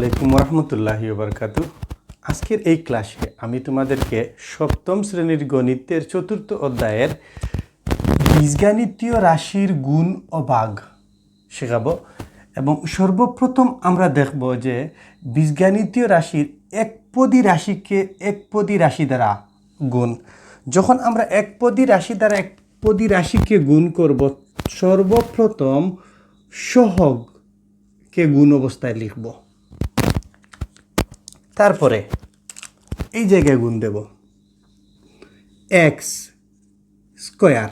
আলাইকুম রহমতুল্লাহি আজকের এই ক্লাসে আমি তোমাদেরকে সপ্তম শ্রেণির গণিতের চতুর্থ অধ্যায়ের বীজগাণিতীয় রাশির গুণ ও ভাগ শেখাবো এবং সর্বপ্রথম আমরা দেখব যে বীজগাণিতীয় রাশির একপদী রাশিকে একপদী রাশি দ্বারা গুণ। যখন আমরা একপদী রাশি দ্বারা একপদী রাশিকে গুণ করব, সর্বপ্রথম সহগকে গুণ অবস্থায় লিখব। তারপরে এই জায়গায় গুণ দেব। এক্স স্কোয়ার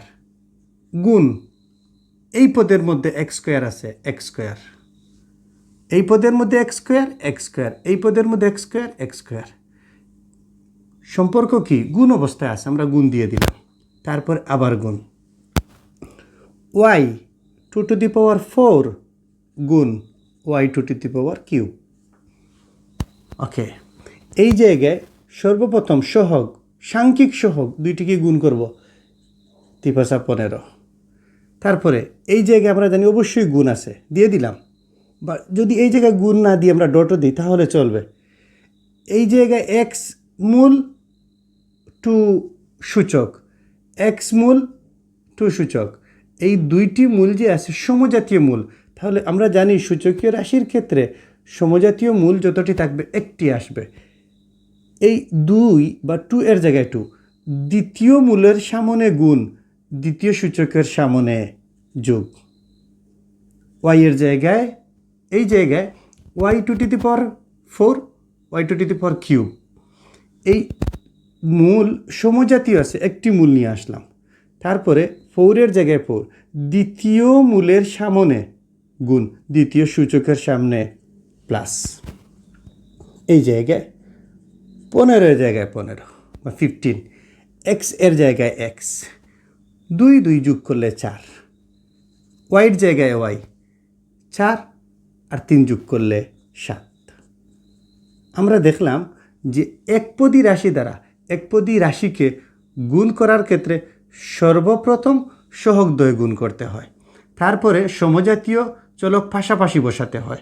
গুণ এই পদের মধ্যে এক্স স্কোয়ার আছে, এক্স স্কোয়ার। এই পদের মধ্যে এক্স স্কোয়ার এক্স স্কোয়ার। এই পদের মধ্যে এক্স স্কোয়ার এক্স স্কোয়ার। সম্পর্ক কি? গুণ অবস্থায় আছে, আমরা গুণ দিয়ে দিলাম। তারপর আবার গুণ। Y two to the power four গুণ Y two to the power Q okay. এই জায়গায় সর্বপ্রথম সহগ, সাংখ্যিক সহগ দুইটিকে গুণ করব তিপাশা পনেরো। তারপরে এই জায়গায় আমরা জানি অবশ্যই গুণ আছে, দিয়ে দিলাম। বা যদি এই জায়গায় গুণ না দিয়ে আমরা ডটও দিই, তাহলে চলবে। এই জায়গায় এক্স মূল টু সূচক এক্স মূল টু সূচক, এই দুইটি মূল যে আছে সমজাতীয় মূল, তাহলে আমরা জানি সূচকীয় রাশির ক্ষেত্রে সমজাতীয় মূল যতটি থাকবে একটি আসবে। এই দুই বা টু এর জায়গায় টু। দ্বিতীয় মূলের সামনে গুণ, দ্বিতীয় সূচকের সামনে যোগ। ওয়াই এর জায়গায়, এই জায়গায় Y two to the power four Y two to the power cube এই মূল সমজাতীয় আছে, একটি মূল নিয়ে আসলাম। তারপরে ফোরের জায়গায় ফোর দ্বিতীয় মূলের সামনে গুণ, দ্বিতীয় সূচকের সামনে প্লাস এই জায়গায় পনেরোর জায়গায় পনেরো বা ফিফটিন এক্সের জায়গায় এক্স দুই দুই যোগ করলে চার। ওয়াইয়ের জায়গায় ওয়াই চার আর তিন যোগ করলে সাত। আমরা দেখলাম যে একপদী রাশি দ্বারা একপদী রাশিকে গুণ করার ক্ষেত্রে সর্বপ্রথম সহগদ্বয় গুণ করতে হয়। তারপরে সমজাতীয় চলক পাশাপাশি বসাতে হয়।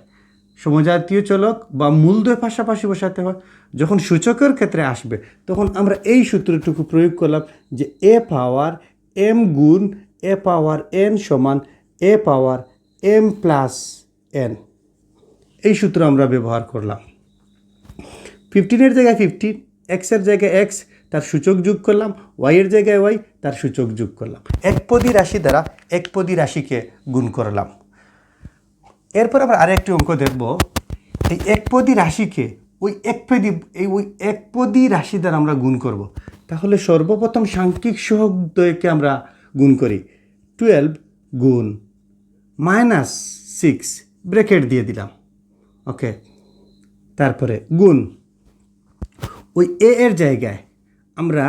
সমজাতীয় চলক বা মূলদ্বয় পাশাপাশি বসাতে হয়। যখন সূচকের ক্ষেত্রে আসবে, তখন আমরা এই সূত্রটুকু প্রয়োগ করলাম যে এ পাওয়ার এম গুণ এ পাওয়ার এন সমান A power M plus N. এই সূত্র আমরা ব্যবহার করলাম। ফিফটিনের জায়গায় ফিফটিন এক্সের জায়গায় এক্স তার সূচক যোগ করলাম ওয়াইয়ের জায়গায় ওয়াই তার সূচক যোগ করলাম। একপদী রাশি দ্বারা একপদী রাশিকে গুণ করলাম। এরপর আমরা আরেকটি অঙ্ক দেখব। এই একপদী রাশিকে ওই একপদী এই ওই একপদী রাশি দ্বারা আমরা গুণ করব। তাহলে সর্বপ্রথম সাংখ্যিক সহগদ্বয়কে আমরা গুণ করি। টুয়েলভ গুণ মাইনাস সিক্স ব্রেকেট দিয়ে দিলাম। ওকে, তারপরে গুণ। ওই এ এর জায়গায় আমরা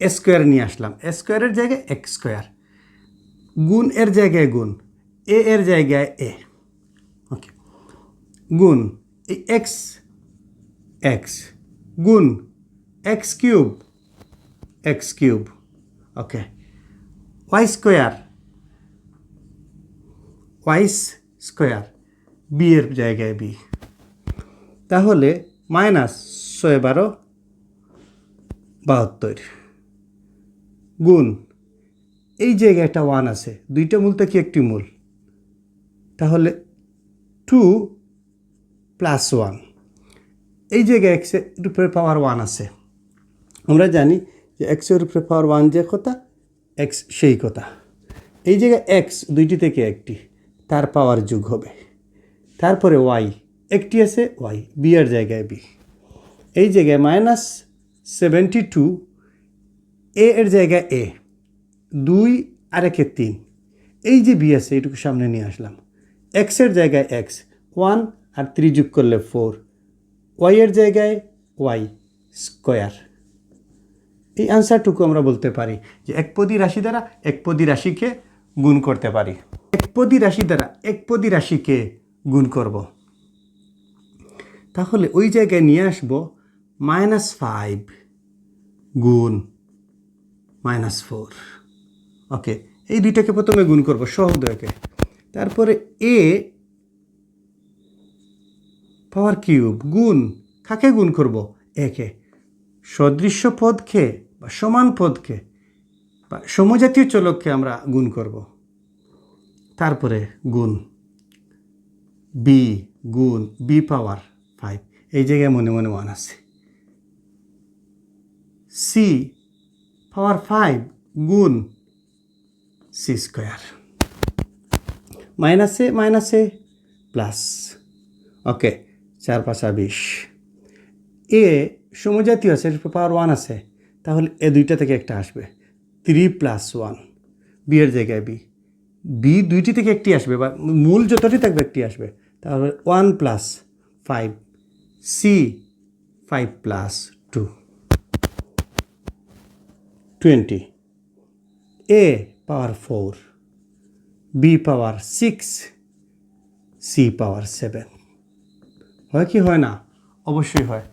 স্কোয়ার নিয়ে আসলাম। স্কোয়ারের জায়গায় এক স্কোয়ার। গুণ এর জায়গায় গুণ, এ এর জায়গায় এ। গুণ, এই এক্স এক্স গুণ X cube X cube okay Y square Y's square B এর জায়গায় বি তাহলে মাইনাস ছয় বারো, বাহাত্তর, গুণ, এই জায়গায় একটা ওয়ান আছে, দুইটা মূল থেকে একটি মূল। তাহলে টু প্লাস ওয়ান এই জায়গায় এক্সের উপরে পাওয়ার ওয়ান আছে। আমরা জানি যে এক্সের উপরে পাওয়ার ওয়ান যে কথা এক্স সেই কথা। এই জায়গায় এক্স দুইটি থেকে একটি, তার পাওয়ার যোগ হবে। তারপরে ওয়াই একটি আছে ওয়াই বি এর জায়গায় বি এই জায়গায় মাইনাস সেভেন্টি টু এ এর জায়গায় এ দুই আর একে তিন। এই যে বি আছে এইটুকু সামনে নিয়ে আসলাম। এক্সের জায়গায় এক্স ওয়ান আর থ্রি করলে ফোর। ওয়াইয়ের জায়গায় ওয়াই স্কোয়ার। এই আনসারটুকু আমরা বলতে পারি যে একপদী রাশি দ্বারা একপদী রাশিকে গুণ করতে পারি। একপদী রাশি দ্বারা একপদী রাশিকে গুণ করব। তাহলে ওই জায়গায় নিয়ে আসব মাইনাস ফাইভ গুণ মাইনাস ফোর ওকে এই দুইটাকে প্রথমে গুণ করব সহদয়কে। তারপরে এ পাওয়ার কিউব, গুণ, কাকে গুণ করব? একে। সদৃশ্য পদকে বা সমান পদকে বা সমজাতীয় চলককে আমরা গুণ করব? তারপরে গুণ। বি গুণ বি পাওয়ার ফাইভ এই জায়গায় মনে মনে ওয়ান আছে। সি পাওয়ার ফাইভ গুণ সি স্কোয়ার মাইনাসে মাইনাসে প্লাস ওকে চার পাঁচা বিশ। এ সমজাতীয় আছে পাওয়ার ওয়ান আছে। তাহলে এ দুইটা থেকে একটা আসবে। থ্রি প্লাস ওয়ান বি এর জায়গায় বি বি দুইটি থেকে একটি আসবে, বা মূল যতটি থাকবে একটি আসবে। তাহলে one plus five C five plus two twenty A power four B power six C power seven হয় কি হয় না? অবশ্যই হয়।